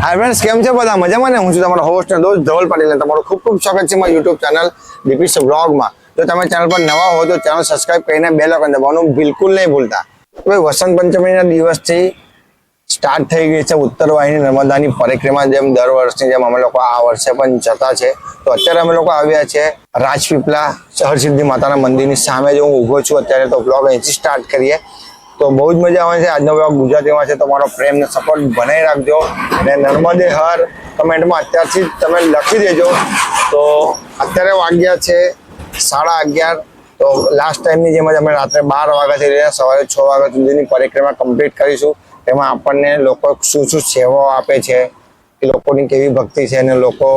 Hi friends કેમ છે બધા? મજામાં ને? હું છું તમારો હોસ્ટ ને દોસ્ત ધવલ પટેલ ને તમારું ખૂબ ખૂબ સ્વાગત છે મારી યુટ્યુબ ચેનલ ડીપીસ બ્લોગમાં જો તમે ચેનલ પર નવા હો તો ચેનલ સબસ્ક્રાઇબ કરીને બે આઇકન દબાવવાનું બિલકુલ નહીં ભૂલતા. ભાઈ, વસંત પંચમીના દિવસથી સ્ટાર્ટ થઈ ગઈ છે ઉત્તર વાહિની નર્મદાની પરિક્રમા જેમ દર વર્ષની જેમ અમે લોકો આ વર્ષે પણ જતા છે. તો અત્યારે અમે લોકો આવ્યા છે રાજપીપળા હરસિદ્ધિ માતાના મંદિરની સામે જ હું ઊભો છું. અત્યારે તો બ્લોગ અહીંથી સ્ટાર્ટ કરીએ. તો બહુ જ મજા આવે છે. આજનો વ્લોગ ગુજરાતીમાં છે. તમારો પ્રેમ ને સપોર્ટ બનાવી રાખજો. અને નર્મદે હર કમેન્ટમાં અત્યારથી તમે લખી દેજો. તો અત્યારે વાગ્યા છે સાડા અગિયાર. તો લાસ્ટ ટાઈમની જેમ જ અમે રાત્રે બાર વાગ્યાથી લઈને સવારે છ વાગ્યા સુધીની પરિક્રમા કમ્પ્લીટ કરીશું. તેમાં આપણને લોકો શું શું સેવાઓ આપે છે લોકોની કેવી ભક્તિ છે અને લોકો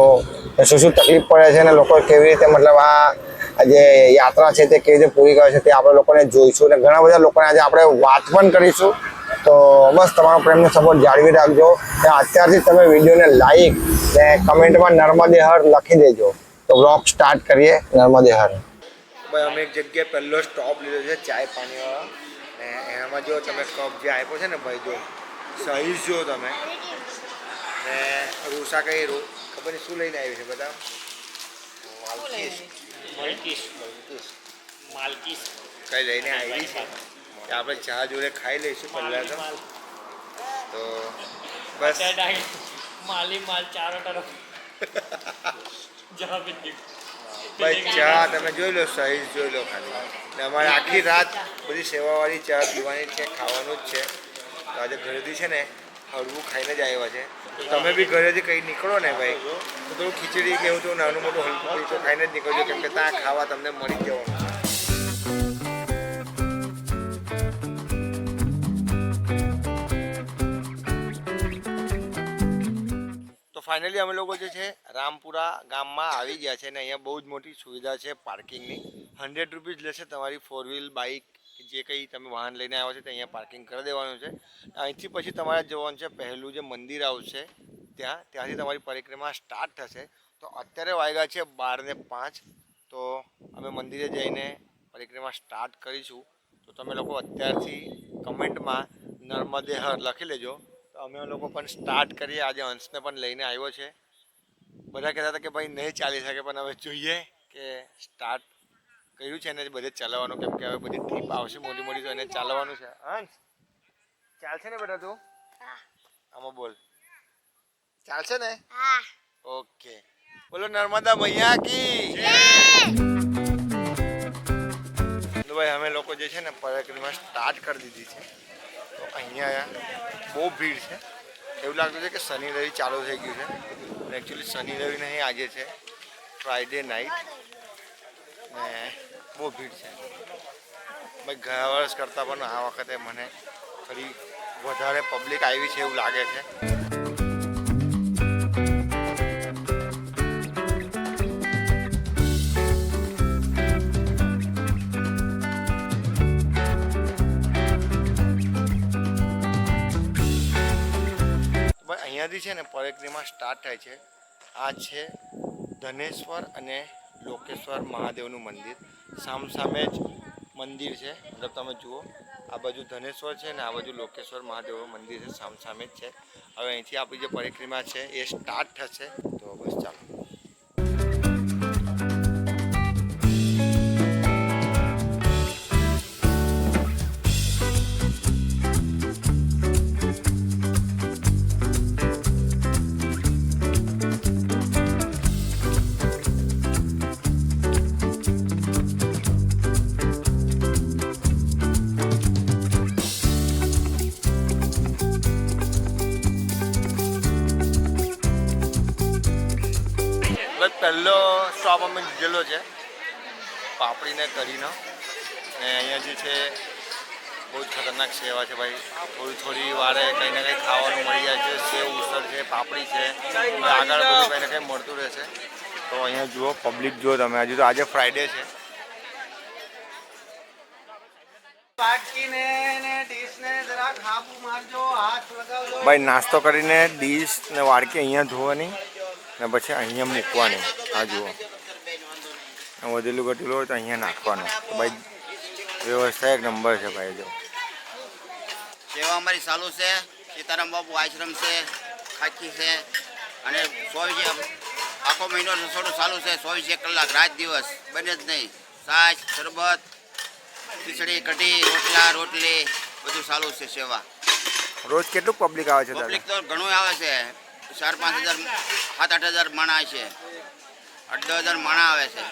શું શું તકલીફ પડે છે અને લોકો કેવી રીતે મતલબ આ જે યાત્રા છે તે કેવી રીતે પૂરી કરે છે તે આપણે લોકોને જોઈશું અને ઘણા બધા લોકોને આજે આપણે વાત પણ કરીશું. તો બસ તમારો પ્રેમનો સપોર્ટ જાળવી રાખજો અને અત્યારથી તમે વિડીયોને લાઈક ને કમેન્ટમાં નર્મદે હર લખી દેજો. તો બ્લોગ સ્ટાર્ટ કરીએ નર્મદે હર. ભાઈ અમે એક જગ્યાએ પહેલો સ્ટોપ લીધો છે ચાય પાણીવાળા. ને એનામાં જો તમે કપ જે આપ્યો છે ને ભાઈ જો સાઈઝ જો તમે. ને રૂસા કઈ રૂ ખબર નહીં શું લઈને આવી છે બધા? મલ્કીશ. માલકીશ. કઈ લઈને આવી છે. કે આપણે ચા જોડે ખાઈ લઈશું પહેલાં તો. તો બસ. માલી માલ ચારો તરફ ભાઈ ચા તમે જોઈ લો સાઈઝ જોઈ લો ખાલી. ને અમારે આખી રાત બધી સેવાવાળી ચા પીવાની છે ખાવાનું જ છે. તો આજે ઘરેથી છે ને હળવું ખાઈને જ આવ્યા છે. તમે બી ઘરેથી કંઈ નીકળો ને ભાઈ, તો થોડું ખીચડી કે એવું તો નાનું મોટું હલકું ફુલકું ખાઈને જ નીકળજો, કેમ કે ત્યાં ખાવા તમને મળી જવાનું. ફાઇનલી અમે લોકો જે છે, રામપુરા ગામમાં આવી ગયા છે અને અહીંયા બહુ જ મોટી સુવિધા છે પાર્કિંગની હંડ્રેડ રૂપીઝ લેશે તમારી ફોર વ્હીલ બાઇક જે કંઈ તમે વાહન લઈને આવ્યા છે તે અહીંયા પાર્કિંગ કરી દેવાનું છે. અહીંથી પછી તમારે જવાનું છે પહેલું જે મંદિર આવશે, ત્યાં, ત્યાંથી તમારી પરિક્રમા સ્ટાર્ટ થશે. તો અત્યારે વાગ્યા છે બાર ને પાંચ. તો અમે મંદિરે જઈને પરિક્રમા સ્ટાર્ટ કરીશું. તો તમે લોકો અત્યારથી કમેન્ટમાં નર્મદે હર લખી લેજો. તો અમે લોકો પણ સ્ટાર્ટ કરીએ. આજે અંશને પણ લઈને આવ્યો છે. બધા કહેતા હતા કે ભાઈ નહીં ચાલી શકે, પણ હવે જોઈએ કે સ્ટાર્ટ કર્યું છે ને બધે ચલાવવાનું કેમ કે હવે બધી ટ્રીપ આવશે મોટી મોટી તો એને ચાલવાનું છે. હંસ ચાલશે ને બેટા તું? આમાં બોલ. ચાલશે ને? ઓકે. બોલો નર્મદા મૈયા કી? ભાઈ અમે લોકો જે છે ને પરિક્રમા સ્ટાર્ટ કરી દીધી છે. તો અહીંયા બહુ ભીડ છે. એવું લાગતું છે કે શનિ રવિ ચાલુ થઈ ગયું છે. એકચ્યુઅલી શનિ રવિ નહીં આજે છે. ફ્રાઈડે નાઇટ ને બહુ ભીડ છે. ભાઈ ગયા વર્ષ કરતાં પણ આ વખતે મને થોડી વધારે પબ્લિક આવી છે એવું લાગે છે. અહીંયાથી છે ને પરિક્રમા સ્ટાર્ટ થાય છે. આ છે ધનેશ્વર અને લોકેશ્વર મહાદેવનું મંદિર. સામસામે જ મંદિર છે. મતલબ તમે જુઓ, આ બાજુ ધનેશ્વર છે ને આ બાજુ લોકેશ્વર મહાદેવનું મંદિર છે. સામસામે જ છે. હવે અહીંથી આપણી જે પરિક્રમા છે એ સ્ટાર્ટ થશે. તો બસ ચાલો. સ્ટોપ છે. પાપડીને કરીને. ને અહીંયા જે છે બહુ જ ખતરનાક સેવા છે ભાઈ. થોડી થોડી વારે કંઈ ને કંઈ ખાવાનું મળી જાય છે. સેવ ઉસળ છે પાપડી છે. આગળ બધું કંઈ ને કંઈ મળતું રહેશે. તો અહીંયા જુઓ પબ્લિક જુઓ તમે. હજુ તો આજે ફ્રાઈડે છે. ભાઈ નાસ્તો કરીને ડીશ ને વાડકી અહીંયા ધોવાની ને પછી અહીંયા મૂકવાની. આ જુઓ. અને વધેલું ઘટેલું હોય તો અહીંયા નાખવાનું. ભાઈ વ્યવસ્થા એક નંબર છે ભાઈ જો. સેવા અમારી ચાલુ છે? સીતારામ બાપુ આશ્રમ છે ખાખી છે અને ચોવીસ આખો મહિનો રસોડું ચાલુ છે ચોવીસે કલાક રાત દિવસ બને જ નહીં. છાશ શરબત ખીચડી કઢી રોટલા રોટલી બધું ચાલુ છે સેવા. રોજ કેટલું પબ્લિક આવે છે પબ્લિક તો ઘણું આવે છે. ચાર પાંચ હજાર સાત આઠ હજાર માણા છે. આઠ દસ હજાર માણા આવે છે.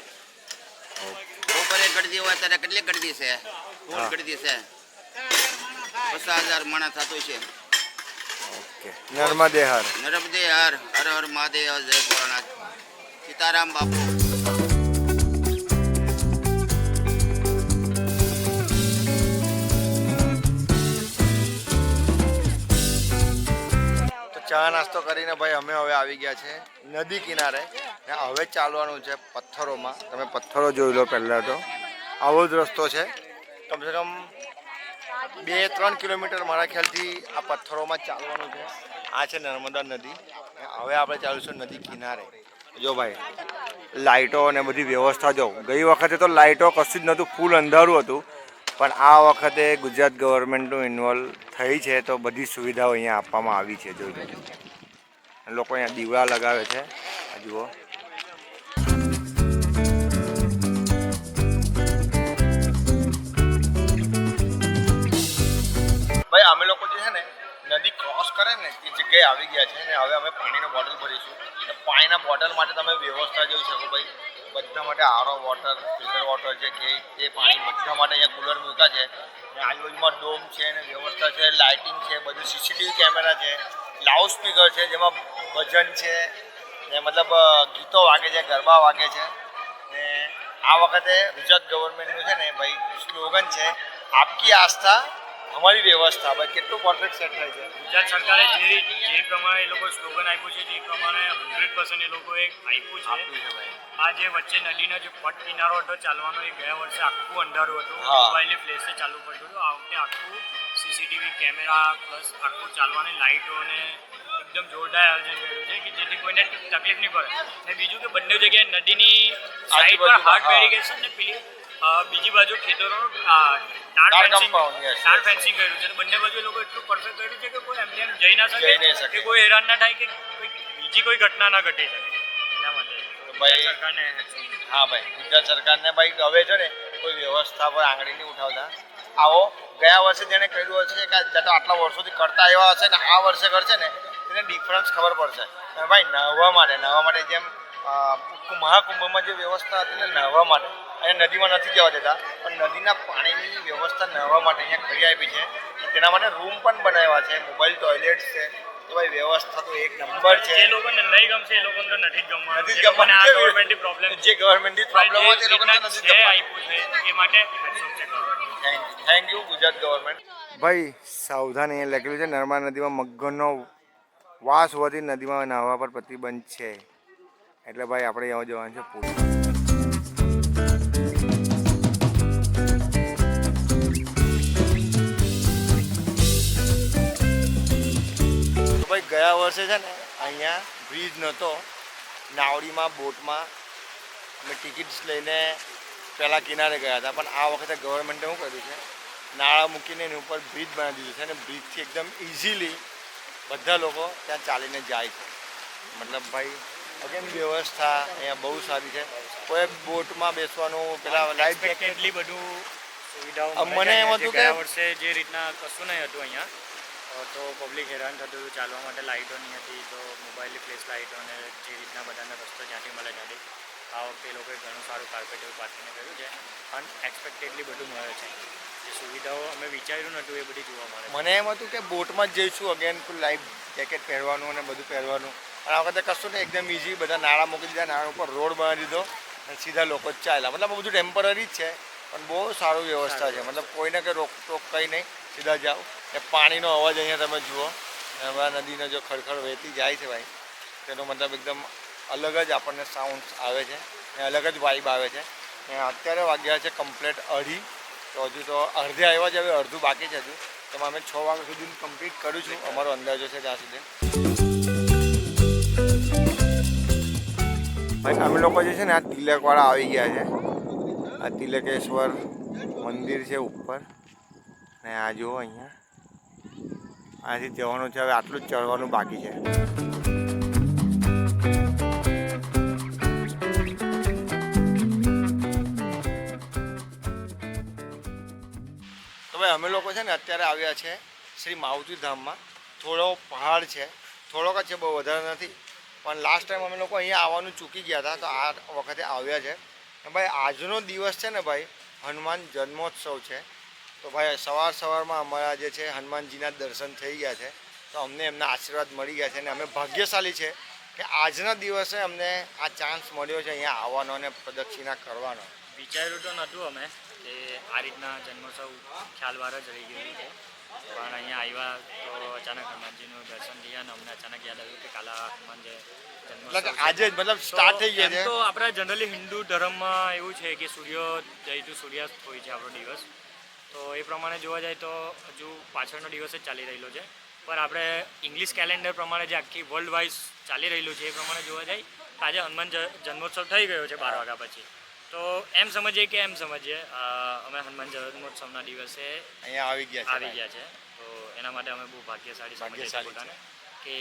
બપોરે ગળદી હોય ત્યારે કેટલી ગળદી છે? ફૂલ. ગળદી છે. પચાસ હજાર માણા થતું છે. ઓકે. નર્મદે હર નર્મદે હર હર હર મહાદેવ જય ભોળાનાથ સીતારામ બાપુ. ચા નાસ્તો કરીને ભાઈ અમે હવે આવી ગયા છે નદી કિનારે. હવે ચાલવાનું છે પથ્થરોમાં. તમે પથ્થરો જોઈ લો પહેલાં તો. આવો જ રસ્તો છે. કમસે કમ બે ત્રણ કિલોમીટર મારા ખ્યાલથી આ પથ્થરોમાં ચાલવાનું છે. આ છે નર્મદા નદી. હવે આપણે ચાલીશું નદી કિનારે. જો ભાઈ લાઇટો અને બધી વ્યવસ્થા જો. ગઈ વખતે તો લાઇટો કશું જ નહોતું. ફૂલ અંધારું હતું. પણ આ વખતે ગુજરાત ગવર્મેન્ટનું ઇન્વોલ્વ થઈ છે તો બધી સુવિધાઓ અહીંયા આપવામાં આવી છે, જોઈ લેજો. લોકો અહીંયા દીવડા લગાવે છે જુઓ. ભાઈ, અમે લોકો જે છે ને, નદી ક્રોસ કરે ને, એ જગ્યાએ આવી ગયા છે ને, હવે અમે પાણીનો બોટલ ભરીશું. પાણીના બોટલ માટે તમે વ્યવસ્થા જોઈ શકો ભાઈ. બધા માટે આરો વોટર ફિલ્ટર વોટર છે કે એ પાણી બધા માટે અહીંયા કુલર મૂક્યા છે. ને આજુબાજુમાં ડોમ છે ને વ્યવસ્થા છે લાઇટિંગ છે, બધું સીસીટીવી કેમેરા છે લાઉડ સ્પીકર છે, જેમાં ભજન છે, ને મતલબ ગીતો વાગે છે, ગરબા વાગે છે. ને આ વખતે ગુજરાત ગવર્મેન્ટનું છે ને ભાઈ સ્લોગન છે, આપકી આસ્થા અમારી વ્યવસ્થા ભાઈ કેટલું પરફેક્ટ સેટ થાય છે. ગુજરાત સરકારે જે જે પ્રમાણે એ લોકો સ્લોગન આપ્યું છે તે પ્રમાણે હંડ્રેડ પર્સન્ટ એ લોકોએ આપ્યું છે. આ જે વચ્ચે નદીનો જે પટ કિનારો હતો ચાલવાનો એ ગયા વર્ષે આખું અંધારું હતું. મોબાઈલની ફ્લેશે ચાલુ પડતું હતું. આ વખતે આખું સીસીટીવી કેમેરા પ્લસ આખું ચાલવાની લાઇટો અને એકદમ જોરદાર આયોજન કર્યું છે કે જેથી કોઈને તકલીફ નહીં પડે. અને બીજું કે બંને જગ્યાએ નદીની સાઈડ પર હાર્ડ બેરિકેશન ને પેલી બીજી બાજુ ખેતરો તાર તાર ફેન્સિંગ કર્યું છે. બંને બાજુ લોકો એટલું પરફેક્ટ કર્યું છે કે કોઈ એમ તેમ જઈ ના શકે. કે કોઈ હેરાન ના થાય કે બીજી કોઈ ઘટના ના ઘટી શકે. એના માટે ભાઈ- સરકારને હા ભાઈ ગુજરાત સરકારને ભાઈ હવે છે ને કોઈ વ્યવસ્થા પર આંગળી નહીં ઉઠાવતા. આવો ગયા વર્ષે જેણે કર્યું હશે કે જતા તો આટલા વર્ષોથી કરતા આવ્યા હશે ને આ વર્ષે કરશે ને એને ડિફરન્સ ખબર પડશે. ભાઈ નવા માટે નવા માટે જેમ મહાકુંભમાં જે વ્યવસ્થા હતી ને નહાવા માટે અને નદીમાં નથી જવા દેતા પણ નદીના પાણીની વ્યવસ્થા નહાવા માટે અહીંયા કરી આપી છે. તેના માટે રૂમ પણ બનાવ્યા છે મોબાઈલ ટોયલેટ છે તો ભાઈ વ્યવસ્થા તો એક નંબર છે. જે લોકોને નહીં ગમશે એ લોકોને તો નથી જ ગમવાનું. નથી ગમવાનું. ગવર્મેન્ટની પ્રોબ્લેમ જે ગવર્મેન્ટની પ્રોબ્લેમ હોય તે લોકોને નથી છે ગમવાનું. એ માટે થેન્ક યુ ગુજરાત ગવર્મેન્ટ ભાઈ સાવધાન અહીંયા લખેલું છે નર્મદા નદીમાં મગરનો વાસ હોવાથી નદીમાં નાહવા પર પ્રતિબંધ છે. એટલે ભાઈ આપણે એવા જવાનું છે પુલ ગયા વર્ષે છે ને અહીંયા બ્રિજ નહોતો. નાવડીમાં બોટમાં અમે ટિકિટ્સ લઈને પહેલાં કિનારે ગયા હતા. પણ આ વખતે ગવર્મેન્ટે શું કર્યું છે? નાળા મૂકીને એની ઉપર બ્રિજ બનાવી દીધું છે અને બ્રિજથી એકદમ ઇઝીલી બધા લોકો ત્યાં ચાલીને જાય છે. મતલબ ભાઈ અગેન વ્યવસ્થા અહીંયા બહુ સારી છે? કોઈ બોટમાં બેસવાનું પેલા લાઈફ જેકેટ એટલી બધું સુવિધાઓ મને એમ હતું કે- વર્ષે જે રીતના કશું નહીં હતું અહીંયા. તો પબ્લિક હેરાન થતું હતું ચાલવા માટે લાઇટો નહીં હતી તો મોબાઈલની ફ્લેશ લાઇટો અને જે રીતના બધાને રસ્તો જ્યાંથી મળે ત્યાંથી. આ વખતે એ લોકોએ ઘણું સારું કાર્પેટ એવું પાથરીને કર્યું છે. અનએક્સપેક્ટેડલી બધું મળે છે. જે સુવિધાઓ અમે વિચાર્યું નહોતું એ બધી જોવા મળે મને એમ હતું કે બોટમાં જ જઈશું અગેન ફૂલ લાઈફ જેકેટ પહેરવાનું અને બધું પહેરવાનું. અને આ વખતે કશું ને એકદમ ઇઝી બધા નાળા મૂકી દીધા નાળા ઉપર રોડ બનાવી દીધો અને સીધા લોકો જ ચાલ્યા. મતલબ આ બધું ટેમ્પરરી જ છે પણ બહુ સારું વ્યવસ્થા છે. મતલબ કોઈને કંઈ રોક ટોક કંઈ નહીં સીધા જાઓ. ને પાણીનો અવાજ અહીંયા તમે જુઓ. નર્મદા નદીને જો ખડખડ વહેતી જાય છે ભાઈ, તેનો મતલબ એકદમ અલગ જ આપણને સાઉન્ડ આવે છે ને અલગ જ વાઇબ આવે છે. ને અત્યારે વાગ્યા છે કમ્પ્લેટ અઢી. તો હજુ તો અડધે આવ્યા છે, હવે અડધું બાકી છે હજુ. તો અમે છ વાગ્યા સુધી કમ્પ્લીટ કરું છું. અમારો અંદાજો છે ત્યાં સુધી. અમે લોકો જે છે ને આ તિલકવાળા આવી ગયા છે. આ તિલકેશ્વર મંદિર છે ઉપર. ને આ જુઓ અહીંયા. અહીંયાથી જવાનું છે, હવે આટલું જ ચડવાનું બાકી છે. ભાઈ, અમે લોકો છે ને અત્યારે આવ્યા છે શ્રી માવતી ધામમાં. થોડો પહાડ છે. થોડોક જ છે, બહુ વધારે નથી. પણ લાસ્ટ ટાઈમ અમે લોકો અહીંયા આવવાનું ચૂકી ગયા હતા, તો આ વખતે આવ્યા છે. ભાઈ, આજનો દિવસ છે ને ભાઈ, હનુમાન જન્મોત્સવ છે. તો ભાઈ સવાર સવારમાં અમારા જે છે હનુમાનજીના દર્શન થઈ ગયા છે. તો અમને એમના આશીર્વાદ મળી ગયા છે અને અમે ભાગ્યશાળી છે કે આજના દિવસે અમને આ ચાન્સ મળ્યો છે અહીંયા આવવાનો અને પ્રદક્ષિણા કરવાનો. વિચાર્યું તો નહોતું અમે કે આ રીતના જન્મોત્સવ ખ્યાલવાર જ રહી ગયું છે. પણ અહીંયા આવ્યા તો અચાનક હનુમાનજીનું દર્શન થયા અને અમને અચાનક યાદ આવ્યું કે કાલા હનુમાન જે. આજે મતલબ સ્ટાર્ટ થઈ ગયા છે? તો આપણા જનરલી હિન્દુ ધર્મમાં એવું છે કે સૂર્યોદય ટુ સૂર્યાસ્ત હોય છે આપણો દિવસ. તો એ પ્રમાણે જોવા જાય તો હજુ પાછળનો દિવસ જ ચાલી રહેલો છે. પણ આપણે ઇંગ્લિશ કેલેન્ડર પ્રમાણે જે આખી વર્લ્ડ વાઇઝ ચાલી રહેલું છે એ પ્રમાણે જોવા જાય તો આજે હનુમાન જન્મોત્સવ થઈ ગયો છે બાર વાગ્યા પછી. તો એમ સમજીએ કે એમ સમજીએ અમે હનુમાન જન્મોત્સવના દિવસે અહીંયા આવી ગયા આવી ગયા છે. તો એના માટે અમે બહુ ભાગ્યશાળી સમજીએ છીએ પોતાને કે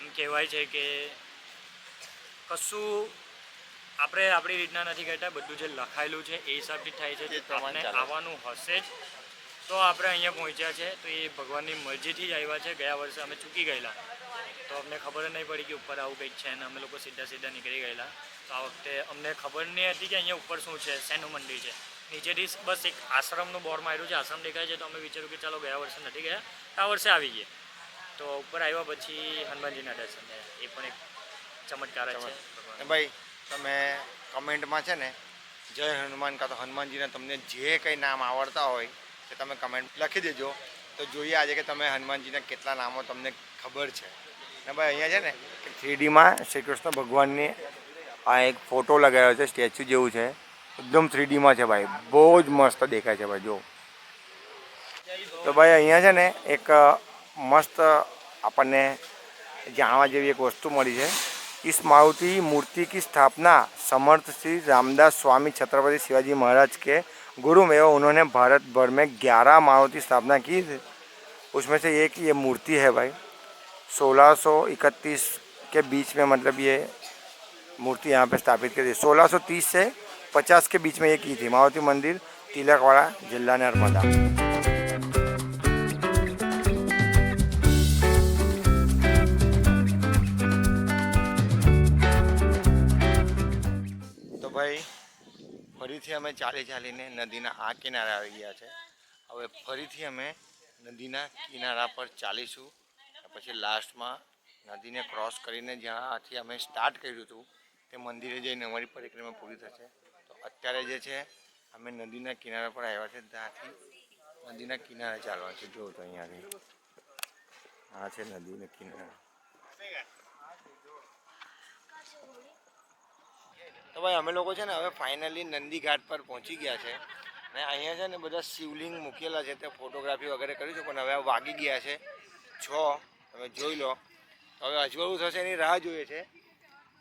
એમ કહેવાય છે કે કશું આપણે આપણી રીતના નથી કરતા બધું જે લખાયેલું છે એ હિસાબથી થાય છે. જે તમને આવવાનું હશે જ. તો આપણે અહીંયા પહોંચ્યા છે. તો એ ભગવાનની મરજીથી જ આવ્યા છે. ગયા વર્ષે અમે ચૂકી ગયેલા. તો અમને ખબર નહીં પડી કે ઉપર આવું કંઈક છે અને અમે લોકો સીધા સીધા નીકળી ગયેલા. તો આ વખતે અમને ખબર નહીં હતી કે અહીંયા ઉપર શું છે શેનું મંદિર છે. નીચેથી બસ એક આશ્રમનું બોર્ડ માર્યું છે આશ્રમ દેખાય છે. તો અમે વિચાર્યું કે ચાલો ગયા વર્ષે નથી ગયા આ વર્ષે આવી ગયા. તો ઉપર આવ્યા પછી હનુમાનજીના દર્શન થયા. એ પણ એક ચમત્કાર છે. ભાઈ તમે કમેન્ટમાં છે ને, જય હનુમાન કાં તો હનુમાનજીના તમને જે કંઈ નામ આવડતા હોય તે તમે કમેન્ટ લખી દેજો. તો જોઈએ આજે કે તમે હનુમાનજીના કેટલા નામો તમને ખબર છે. ને ભાઈ અહીંયા છે ને, કે થ્રીડીમાં શ્રી કૃષ્ણ ભગવાનની આ એક ફોટો લગાવ્યો છે, સ્ટેચ્યુ જેવું છે. એકદમ થ્રીડીમાં છે ભાઈ. બહુ જ મસ્ત દેખાય છે ભાઈ, જો. તો ભાઈ અહીંયા છે ને એક મસ્ત આપણને જાણવા જેવી એક વસ્તુ મળી છે. इस मारुति मूर्ति की स्थापना समर्थ श्री रामदास स्वामी छत्रपति शिवाजी महाराज के गुरु में उन्होंने भारत भर में ग्यारह मारुति स्थापना की उसमें से एक ये मूर्ति है भाई। सोलह सौ इकतीस के बीच में मतलब ये मूर्ति यहाँ पे स्थापित की थी। सोलह सौ तीस से पचास के बीच में ये की थी। मारुति मंदिर, तिलकवाड़ा जिला नर्मदा। ફરીથી અમે ચાલી ચાલીને નદીના આ કિનારે આવી ગયા છે. હવે ફરીથી અમે નદીના કિનારા પર ચાલીશું. પછી લાસ્ટમાં નદીને ક્રોસ કરીને જ્યાંથી અમે સ્ટાર્ટ કર્યું હતું, તે મંદિરે જઈને અમારી પરિક્રમા પૂરી થશે. તો અત્યારે જે છે, અમે નદીના કિનારા પર આવ્યા છે, ત્યાંથી નદીના કિનારે ચાલવાનું છે. જોવો તો અહીંયાથી. આ છે નદીના કિનારા. તો ભાઈ, અમે લોકો છે ને હવે ફાઇનલી નંદી ઘાટ પર પહોંચી ગયા છે. ને અહીંયા છે ને બધા શિવલિંગ મૂકેલા છે, તે ફોટોગ્રાફી વગેરે કરી છે, પણ હવે વાગી ગયા છે છ. તમે જોઈ લો. હવે અજવાળું થશે એની રાહ જોઈએ છે.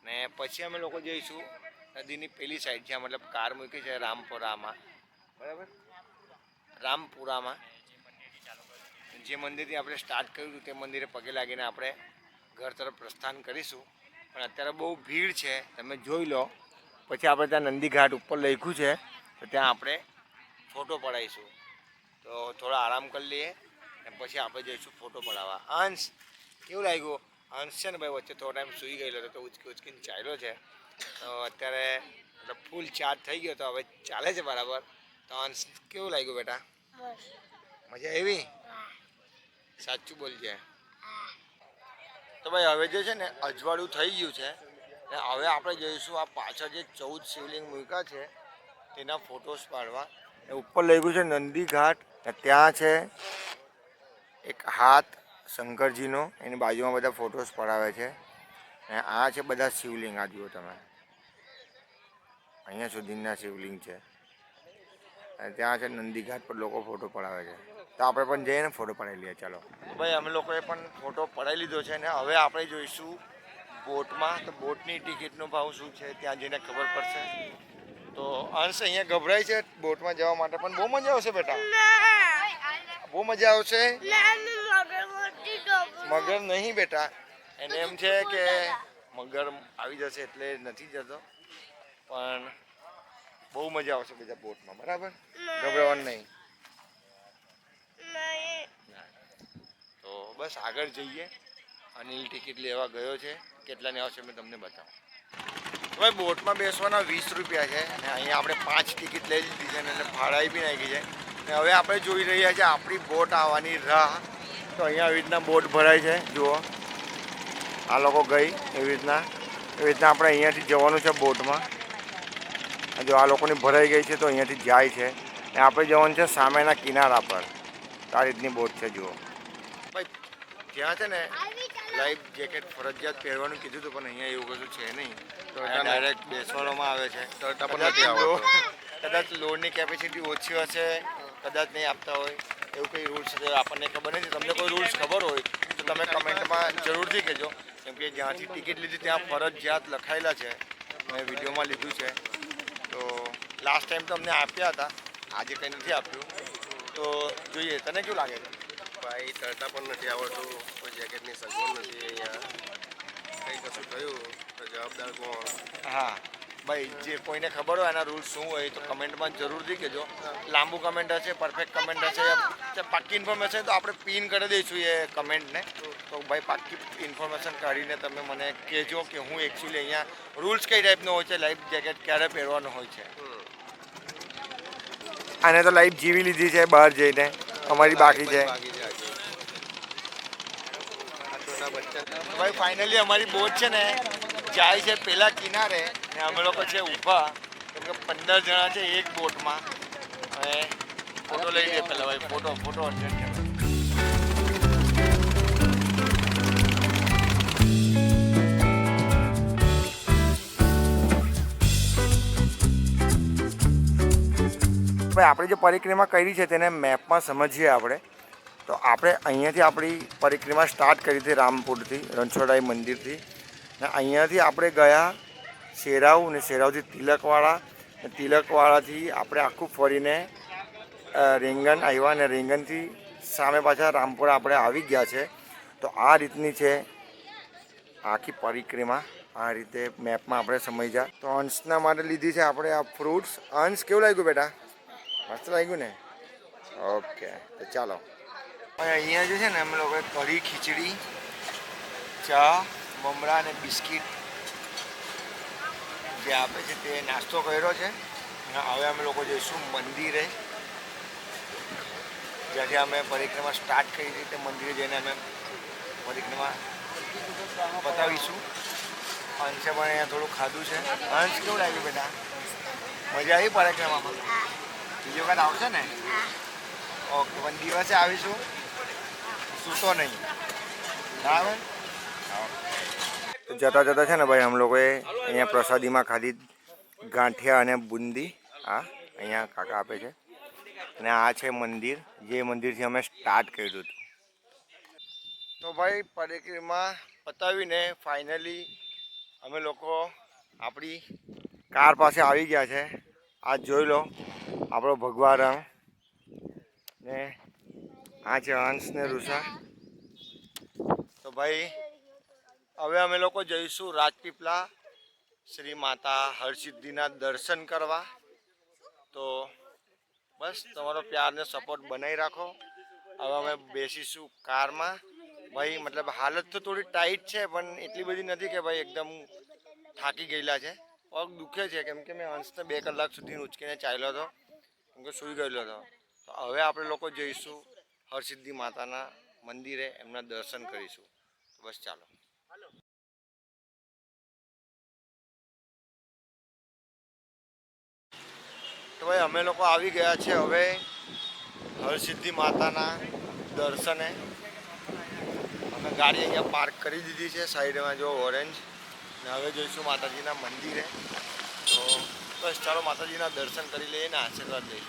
ને પછી અમે લોકો જઈશું નદીની પેલી સાઈડ જ્યાં મતલબ કાર મૂકી છે રામપુરામાં. બરાબર? રામપુરામાં. જે મંદિરથી આપણે સ્ટાર્ટ કર્યું હતું, તે મંદિરે પગે લાગીને આપણે ઘર તરફ પ્રસ્થાન કરીશું. પણ અત્યારે બહુ ભીડ છે, તમે જોઈ લો. પછી આપણે ત્યાં નંદી ઘાટ ઉપર લખ્યું છે તો ત્યાં આપણે ફોટો પડાવીશું. તો થોડો આરામ કરી લઈએ અને પછી આપણે જઈશું ફોટો પડાવવા. અંશ કેવું લાગ્યું? અંશ છે ને ભાઈ વચ્ચે થોડો ટાઈમ સૂઈ ગયેલો હતો તો ઉચકી ઉચકીને ચાલ્યો છે. તો અત્યારે ફૂલ ચાર્જ થઈ ગયો તો હવે ચાલે છે બરાબર. તો અંશ કેવું લાગ્યું બેટા? મજા આવી? સાચું બોલજે. તો ભાઈ હવે જે છે ને અજવાળું થઈ ગયું છે ને હવે આપણે જઈશું આ પાછળ જે ચૌદ શિવલિંગ મૂક્યા છે, તેના ફોટોસ પાડવા. એ ઉપર ગયું છે નંદી ઘાટ ત્યાં છે એક હાથ શંકરજીનો, એની બાજુમાં બધા ફોટોસ પડાવે છે. ને આ છે બધા શિવલિંગ આ જુઓ તમે. અહીંયા સુધીના શિવલિંગ છે. અને ત્યાં છે નંદી ઘાટ પર લોકો ફોટો પડાવે છે. તો આપણે પણ જઈએ ફોટો પડાવી લઈએ, ચાલો. ભાઈ, અમે લોકોએ પણ ફોટો પડાવી લીધો છે ને હવે આપણે જોઈશું બોટમાં? તો બોટની ટિકિટનો ભાવ શું છે? ત્યાં જઈને ખબર પડશે. તો અંશ અહીંયા ગભરાય છે બોટમાં જવા માટે પણ બહુ મજા આવશે બેટા. બહુ મજા આવશે? મગર નહીં બેટા. એને એમ છે કે મગર આવી જશે એટલે નથી જતો. પણ બહુ મજા આવશે બધા બોટમાં બરાબર? ગભરાવાનું નહીં. ના. તો બસ આગળ જઈએ. અનિલ ટિકિટ લેવા ગયો છે. કેટલાની આવશે મેં તમને બતાવું. હવે બોટમાં બેસવાના વીસ રૂપિયા છે અને અહીંયા આપણે પાંચ ટિકિટ લઈ લીધી છે અને એટલે ભાડાઈ બી નાખી છે. અને હવે આપણે જોઈ રહ્યા છીએ આપણી બોટ આવવાની રાહ. તો અહીંયા આવી રીતના બોટ ભરાય છે, જુઓ. આ લોકો ગઈ એવી રીતના. એવી રીતના આપણે અહીંયાથી જવાનું છે બોટમાં. જો આ લોકોની ભરાઈ ગઈ છે તો અહીંયાથી જાય છે. અને આપણે જવાનું છે સામેના કિનારા પર. આ રીતની બોટ છે, જુઓ. ભાઈ ત્યાં છે ને લાઈફ જેકેટ ફરજિયાત પહેરવાનું કીધું હતું પણ અહીંયા એવું કશું છે નહીં. તો ડાયરેક્ટ બેસવામાં આવે છે. કદાચ લો- કદાચ લોડની કેપેસિટી ઓછી હશે કદાચ નહીં આપતા હોય. એવું કંઈ રૂલ્સ છે આપણને ખબર નથી. તમને કોઈ રૂલ્સ ખબર હોય તો તમે કમેન્ટમાં જરૂરથી કહેજો. કેમ કે જ્યાંથી ટિકિટ લીધી ત્યાં ફરજિયાત લખાયેલા છે. મેં વિડીયોમાં લીધું છે. તો લાસ્ટ ટાઈમ તો અમને આપ્યા હતા. આજે કંઈ નથી આપ્યું. તો જોઈએ તને કેવું લાગે? છે ભાઈ તરતા પણ નથી આવડતું. જેકેટની સગવડ નથી અહીંયા. કંઈ કશું થયું? તો જવાબદાર કોણ? હા. ભાઈ જે કોઈને ખબર હોય એના રૂલ્સ શું હોય તો કમેન્ટમાં જરૂરથી કહેજો. લાંબુ કમેન્ટ હશે પરફેક્ટ કમેન્ટ હશે પાકી ઇન્ફોર્મેશન તો આપણે પિન કરી દઈશું એ કમેન્ટને તો ભાઈ પાકી ઇન્ફોર્મેશન કાઢીને તમે મને કહેજો કે હું એકચ્યુઅલી અહીંયા રૂલ્સ કઈ ટાઈપનો હોય છે લાઈફ જેકેટ ક્યારે પહેરવાનું હોય છે. આને તો લાઈફ જીવી લીધી છે બહાર જઈને. અમારી બાકી છે બાકી છે હજી આ છોટા બચ્ચા ભાઈ ફાઇનલી અમારી બોટ છે ને, જાય છે પેલા કિનારે ને અમે લોકો છે ઊભા. કેમ કે પંદર જણા છે એક બોટમાં. હવે ફોટો લઈ લઈએ પેલા ભાઈ ફોટો ફોટો અર્જન્ટ ભાઈ, આપણે જે પરિક્રમા કરી છે તેને મેપમાં સમજીએ આપણે. તો આપણે અહીંયાથી આપણી પરિક્રમા સ્ટાર્ટ કરી હતી રામપુરથી રણછોડાઈ મંદિરથી. ને અહીંયાથી આપણે ગયા શેરાવ ને શેરાવથી તિલકવાળા ને તિલકવાળાથી આપણે આખું ફરીને રેંગન આવ્યા ને રેંગનથી સામે પાછા રામપુરા આપણે આવી ગયા છે. તો આ રીતની છે આખી પરિક્રમા. આ રીતે મેપમાં આપણે સમજ્યા તો અંશના માટે લીધી છે આપણે આ ફ્રૂટ્સ અંશ, કેવું લાગ્યું બેટા? મસ્ત લાગ્યું ને? ઓકે, તો ચાલો. અહીંયા જે છે ને અમે લોકોએ કઢી ખીચડી ચા મમરા અને બિસ્કિટ જે આપે છે તે નાસ્તો કર્યો છે. અને હવે અમે લોકો જઈશું મંદિરે. જ્યાંથી અમે પરિક્રમા સ્ટાર્ટ કરી હતી તે મંદિરે જઈને અમે પરિક્રમા બતાવીશું અંશે પણ અહીંયા થોડું ખાધું છે. અંશ કેવું લાગ્યું બેટા? મજા આવી પરિક્રમામાં? બીજો વખત આવશે ને? ઓકે પણ દિવસે આવીશું. સૂતો નહીં. બરાબર? જતા જતા છે ને ભાઈ અમે લોકોએ અહીંયા પ્રસાદીમાં ખાધી ગાંઠિયા અને બુંદી. આ અહીંયા કાકા આપે છે. અને આ છે મંદિર. જે મંદિરથી અમે સ્ટાર્ટ કર્યું હતું. તો ભાઈ પરિક્રમા પતાવીને ફાઇનલી અમે લોકો આપણી કાર પાસે આવી ગયા છે. આ જોઈ લો આપણો ભગવા રંગ ને આ છે હંસ ને ઋષા તો ભાઈ, હવે અમે લોકો જઈશું રાજપીપળા શ્રી માતા હરસિદ્ધિના દર્શન કરવા. તો બસ, તમારો પ્યારને સપોર્ટ બનાવી રાખો. હવે અમે બેસીશું કારમાં. ભાઈ, મતલબ હાલત તો થોડી ટાઈટ છે, પણ એટલી બધી નથી કે ભાઈ એકદમ થાકી ગયેલા છે. પગ દુખે છે, કેમ કે મેં અંશને બે કલાક સુધી ઉચકીને ચાલ્યો હતો. કેમ કે સૂઈ ગયેલો હતો. તો હવે આપણે લોકો જઈશું હરસિદ્ધિ માતાના મંદિરે એમના દર્શન કરીશું. બસ ચાલો. તો ભાઈ, અમે લોકો આવી ગયા છે હવે હરસિદ્ધિ માતાના દર્શને. અમે ગાડી અહીંયા પાર્ક કરી દીધી છે, સાઈડમાં જો ઓરેન્જ. ને હવે જઈશું માતાજીના મંદિરે. તો બસ ચાલો માતાજીના દર્શન કરી લઈએ ને આશીર્વાદ લઈએ.